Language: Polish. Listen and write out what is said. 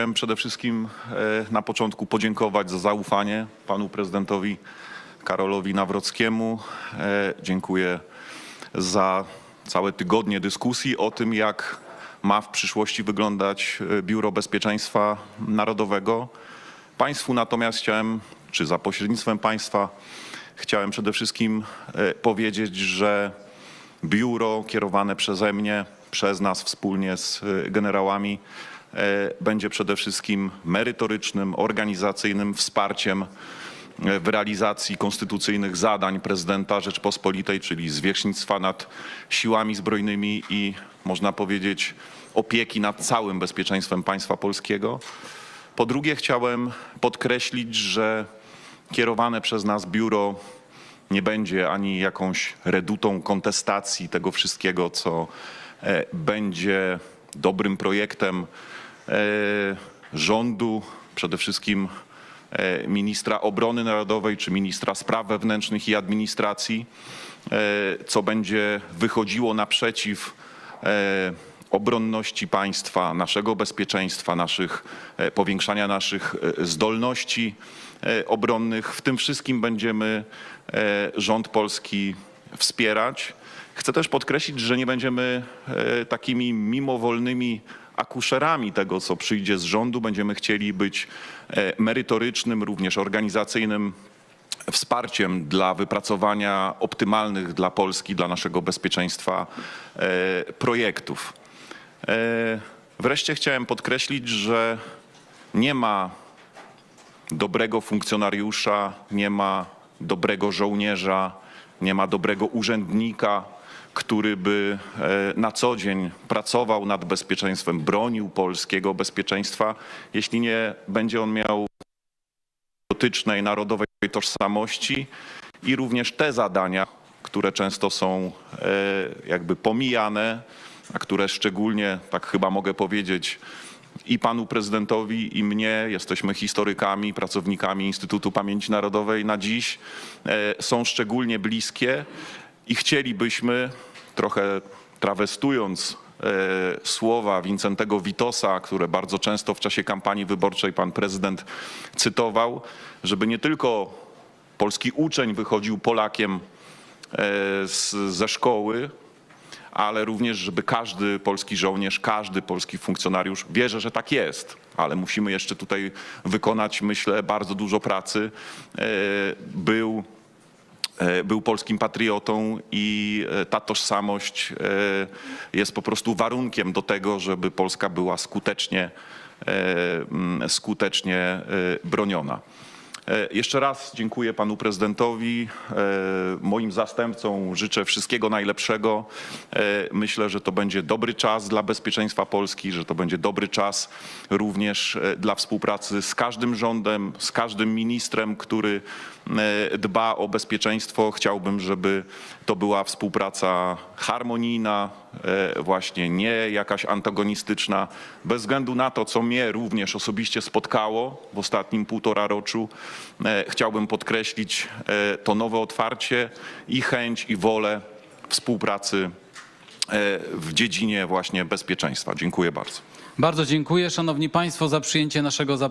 Chciałem przede wszystkim e, na początku podziękować za zaufanie panu prezydentowi Karolowi Nawrockiemu. E, Dziękuję za całe tygodnie dyskusji o tym, jak ma w przyszłości wyglądać e, Biuro Bezpieczeństwa Narodowego. Państwu natomiast chciałem, czy za pośrednictwem państwa, chciałem przede wszystkim powiedzieć, że biuro kierowane przeze mnie, przez nas wspólnie z e, generałami, e, będzie przede wszystkim merytorycznym, organizacyjnym wsparciem e, w realizacji konstytucyjnych zadań prezydenta Rzeczpospolitej, czyli zwierzchnictwa nad siłami zbrojnymi i można powiedzieć opieki nad całym bezpieczeństwem państwa polskiego. Po drugie chciałem podkreślić, że kierowane przez nas biuro nie będzie ani jakąś redutą kontestacji tego wszystkiego, co będzie dobrym projektem e, rządu, przede wszystkim e, ministra obrony narodowej czy ministra spraw wewnętrznych i administracji, e, co będzie wychodziło naprzeciw e, obronności państwa, naszego bezpieczeństwa, naszych, e, powiększania naszych e, zdolności e, obronnych. W tym wszystkim będziemy e, rząd polski wspierać. Chcę też podkreślić, że nie będziemy e, takimi mimowolnymi akuszerami tego, co przyjdzie z rządu. Będziemy chcieli być e, merytorycznym, również organizacyjnym wsparciem dla wypracowania optymalnych dla Polski, dla naszego bezpieczeństwa e, projektów. Wreszcie chciałem podkreślić, że nie ma dobrego funkcjonariusza, nie ma dobrego żołnierza, nie ma dobrego urzędnika, który by e, na co dzień pracował nad bezpieczeństwem, bronił polskiego bezpieczeństwa, jeśli nie będzie on miał patriotycznej, narodowej tożsamości i również te zadania, które często są e, jakby pomijane, a które szczególnie, tak chyba mogę powiedzieć, i panu prezydentowi, i mnie, jesteśmy historykami, pracownikami Instytutu Pamięci Narodowej na dziś, e, są szczególnie bliskie i chcielibyśmy, trochę trawestując e, słowa Wincentego Witosa, które bardzo często w czasie kampanii wyborczej pan prezydent cytował, żeby nie tylko polski uczeń wychodził Polakiem e, z, ze szkoły, ale również, żeby każdy polski żołnierz, każdy polski funkcjonariusz, wierzę, że tak jest, ale musimy jeszcze tutaj wykonać, myślę, bardzo dużo pracy, e, był e, był polskim patriotą i e, ta tożsamość e, jest po prostu warunkiem do tego, żeby Polska była skutecznie, skutecznie broniona. E, Jeszcze raz dziękuję panu prezydentowi, e, moim zastępcom życzę wszystkiego najlepszego. E, Myślę, że to będzie dobry czas dla bezpieczeństwa Polski, że to będzie dobry czas również dla współpracy z każdym rządem, z każdym ministrem, który dba o bezpieczeństwo. Chciałbym, żeby to była współpraca harmonijna, właśnie nie jakaś antagonistyczna, bez względu na to, co mnie również osobiście spotkało w ostatnim półtora roczu. e, Chciałbym podkreślić e, to nowe otwarcie i chęć i wolę współpracy e, w dziedzinie właśnie bezpieczeństwa. Dziękuję bardzo. Bardzo dziękuję, Szanowni Państwo, za przyjęcie naszego zaproszenia.